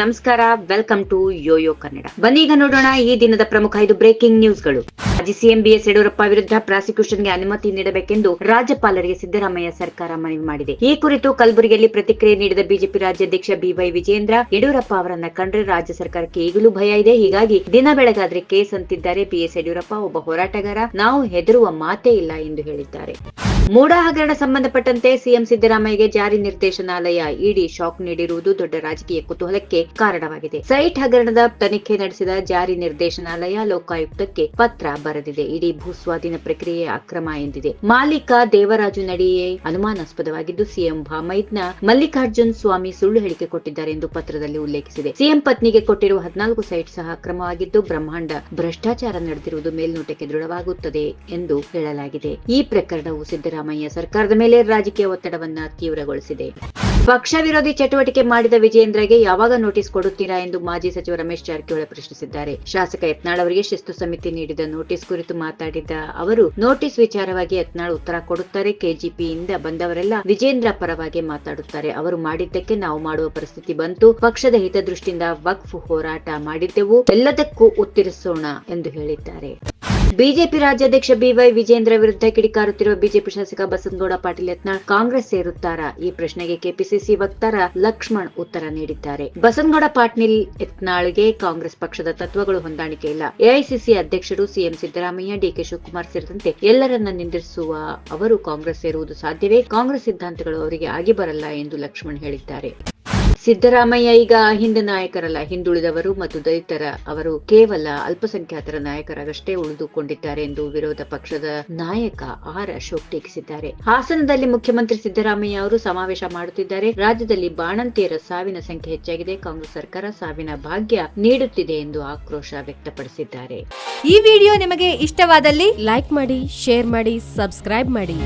ನಮಸ್ಕಾರ. Welcome to YoYo Kannada ಬನ್ನೀಗ ನೋಡೋಣ ಈ ದಿನದ ಪ್ರಮುಖ ಐದು ಬ್ರೇಕಿಂಗ್ ನ್ಯೂಸ್ಗಳು ಮಾಜಿ ಸಿಎಂ ಬಿಎಸ್ ಯಡಿಯೂರಪ್ಪ ವಿರುದ್ಧ ಪ್ರಾಸಿಕ್ಯೂಷನ್ಗೆ ಅನುಮತಿ ನೀಡಬೇಕೆಂದು ರಾಜ್ಯಪಾಲರಿಗೆ ಸಿದ್ದರಾಮಯ್ಯ ಸರ್ಕಾರ ಮನವಿ ಮಾಡಿದೆ. ಈ ಕುರಿತು ಕಲಬುರಗಿಯಲ್ಲಿ ಪ್ರತಿಕ್ರಿಯೆ ನೀಡಿದ ಬಿಜೆಪಿ ರಾಜ್ಯಾಧ್ಯಕ್ಷ ಬಿವೈ ವಿಜೇಂದ್ರ ಯಡಿಯೂರಪ್ಪ ಅವರನ್ನ ಕಂಡ್ರೆ ರಾಜ್ಯ ಸರ್ಕಾರಕ್ಕೆ ಈಗಲೂ ಭಯ ಇದೆ. ಹೀಗಾಗಿ ದಿನ ಬೆಳಗಾದ್ರೆ ಕೇಸ್ ಅಂತಿದ್ದಾರೆ. ಬಿಎಸ್ ಯಡಿಯೂರಪ್ಪ, ಒಬ್ಬ ಹೋರಾಟಗಾರ. ನಾವು ಹೆದರುವ ಮಾತೇ ಇಲ್ಲ ಎಂದು ಹೇಳಿದ್ದಾರೆ. ಮೂಡ ಹಗರಣ ಸಂಬಂಧಪಟ್ಟಂತೆ ಸಿಎಂ ಸಿದ್ದರಾಮಯ್ಯಗೆ ಜಾರಿ ನಿರ್ದೇಶನಾಲಯ ಇಡಿ ಶಾಕ್ ನೀಡಿರುವುದು ದೊಡ್ಡ ರಾಜಕೀಯ ಕುತೂಹಲಕ್ಕೆ ಕಾರಣವಾಗಿದೆ. ಸೈಟ್ ಹಗರಣದ ತನಿಖೆ ನಡೆಸಿದ ಜಾರಿ ನಿರ್ದೇಶನಾಲಯ ಲೋಕಾಯುಕ್ತಕ್ಕೆ ಪತ್ರ ಬರೆದಿದೆ. ಇಡೀ ಭೂಸ್ವಾಧೀನ ಪ್ರಕ್ರಿಯೆ ಅಕ್ರಮ ಎಂದಿದೆ. ಮಾಲೀಕ ದೇವರಾಜು ನಡೆಯೇ ಅನುಮಾನಾಸ್ಪದವಾಗಿದ್ದು, ಸಿಎಂ ಭಾಮೈದ್ನ ಮಲ್ಲಿಕಾರ್ಜುನ್ ಸ್ವಾಮಿ ಸುಳ್ಳು ಹೇಳಿಕೆ ಕೊಟ್ಟಿದ್ದಾರೆ ಎಂದು ಪತ್ರದಲ್ಲಿ ಉಲ್ಲೇಖಿಸಿದೆ. ಸಿಎಂ ಪತ್ನಿಗೆ ಕೊಟ್ಟಿರುವ ಹದಿನಾಲ್ಕು ಸೈಟ್ ಸಹ ಅಕ್ರಮವಾಗಿದ್ದು, ಬ್ರಹ್ಮಾಂಡ ಭ್ರಷ್ಟಾಚಾರ ನಡೆದಿರುವುದು ಮೇಲ್ನೋಟಕ್ಕೆ ದೃಢವಾಗುತ್ತದೆ ಎಂದು ಹೇಳಲಾಗಿದೆ. ಈ ಪ್ರಕರಣವು ಸಿದ್ದರಾಮಯ್ಯ ಸರ್ಕಾರದ ಮೇಲೆ ರಾಜಕೀಯ ಒತ್ತಡವನ್ನ ತೀವ್ರಗೊಳಿಸಿದೆ. ಪಕ್ಷ ವಿರೋಧಿ ಚಟುವಟಿಕೆ ಮಾಡಿದ ವಿಜೇಂದ್ರಗೆ ಯಾವಾಗ ನೋಟಿಸ್ ಕೊಡುತ್ತೀರಾ ಎಂದು ಮಾಜಿ ಸಚಿವ ರಮೇಶ್ ಜಾರಕಿಹೊಳಿ ಪ್ರಶ್ನಿಸಿದ್ದಾರೆ. ಶಾಸಕ ಯತ್ನಾಳ್ ಅವರಿಗೆ ಶಿಸ್ತು ಸಮಿತಿ ನೀಡಿದ ನೋಟಿಸ್ ಕುರಿತು ಮಾತಾಡಿದ ಅವರು, ನೋಟಿಸ್ ವಿಚಾರವಾಗಿ ಯತ್ನಾಳ್ ಉತ್ತರ ಕೊಡುತ್ತಾರೆ, ಕೆಜಿಪಿಯಿಂದ ಬಂದವರೆಲ್ಲ ವಿಜೇಂದ್ರ ಪರವಾಗಿ ಮಾತಾಡುತ್ತಾರೆ. ಅವರು ಮಾಡಿದ್ದಕ್ಕೆ ನಾವು ಮಾಡುವ ಪರಿಸ್ಥಿತಿ ಬಂತು, ಪಕ್ಷದ ಹಿತದೃಷ್ಟಿಯಿಂದ ವಕ್ಫ್ ಹೋರಾಟ ಮಾಡಿದ್ದೆವು, ಎಲ್ಲದಕ್ಕೂ ಉತ್ತರಿಸೋಣ ಎಂದು ಹೇಳಿದ್ದಾರೆ. ಬಿಜೆಪಿ ರಾಜ್ಯಾಧ್ಯಕ್ಷ ಬಿವೈ ವಿಜೇಂದ್ರ ವಿರುದ್ಧ ಕಿಡಿಕಾರುತ್ತಿರುವ ಬಿಜೆಪಿ ಶಾಸಕ ಬಸನಗೌಡ ಪಾಟೀಲ್ ಯತ್ನಾಳ್ ಕಾಂಗ್ರೆಸ್ ಸೇರುತ್ತಾರಾ? ಈ ಪ್ರಶ್ನೆಗೆ ಕೆಪಿಸಿಸಿ ವಕ್ತಾರ ಲಕ್ಷ್ಮಣ್ ಉತ್ತರ ನೀಡಿದ್ದಾರೆ. ಬಸನಗೌಡ ಪಾಟೀಲ್ ಯತ್ನಾಳ್ಗೆ ಕಾಂಗ್ರೆಸ್ ಪಕ್ಷದ ತತ್ವಗಳು ಹೊಂದಾಣಿಕೆ ಇಲ್ಲ. ಎಐಸಿಸಿ ಅಧ್ಯಕ್ಷರು ಸಿಎಂ ಸಿದ್ದರಾಮಯ್ಯ ಡಿಕೆ ಶಿವಕುಮಾರ್ ಸೇರಿದಂತೆ ಎಲ್ಲರನ್ನ ನಿಂದಿಸುವ ಅವರು ಕಾಂಗ್ರೆಸ್ ಸೇರುವುದು ಸಾಧ್ಯವೇ? ಕಾಂಗ್ರೆಸ್ ಸಿದ್ಧಾಂತಗಳು ಅವರಿಗೆ ಆಗಿ ಬರಲ್ಲ ಎಂದು ಲಕ್ಷ್ಮಣ್ ಹೇಳಿದ್ದಾರೆ. ಸಿದ್ದರಾಮಯ್ಯ ಈಗ ಹಿಂದೆ ನಾಯಕರಲ್ಲ, ಹಿಂದುಳಿದವರು ಮತ್ತು ದಲಿತರ ಅವರು ಕೇವಲ ಅಲ್ಪಸಂಖ್ಯಾತರ ನಾಯಕರಾಗಷ್ಟೇ ಉಳಿದುಕೊಂಡಿದ್ದಾರೆ ಎಂದು ವಿರೋಧ ಪಕ್ಷದ ನಾಯಕ ಆರ್ ಅಶೋಕ್ ಟೀಕಿಸಿದ್ದಾರೆ. ಹಾಸನದಲ್ಲಿ ಮುಖ್ಯಮಂತ್ರಿ ಸಿದ್ದರಾಮಯ್ಯ ಅವರು ಸಮಾವೇಶ ಮಾಡುತ್ತಿದ್ದಾರೆ. ರಾಜ್ಯದಲ್ಲಿ ಬಾಣಂತಿಯರ ಸಾವಿನ ಸಂಖ್ಯೆ ಹೆಚ್ಚಾಗಿದೆ. ಕಾಂಗ್ರೆಸ್ ಸರ್ಕಾರ ಸಾವಿನ ಭಾಗ್ಯ ನೀಡುತ್ತಿದೆ ಎಂದು ಆಕ್ರೋಶ ವ್ಯಕ್ತಪಡಿಸಿದ್ದಾರೆ. ಈ ವಿಡಿಯೋ ನಿಮಗೆ ಇಷ್ಟವಾದಲ್ಲಿ ಲೈಕ್ ಮಾಡಿ, ಶೇರ್ ಮಾಡಿ, ಸಬ್ಸ್ಕ್ರೈಬ್ ಮಾಡಿ.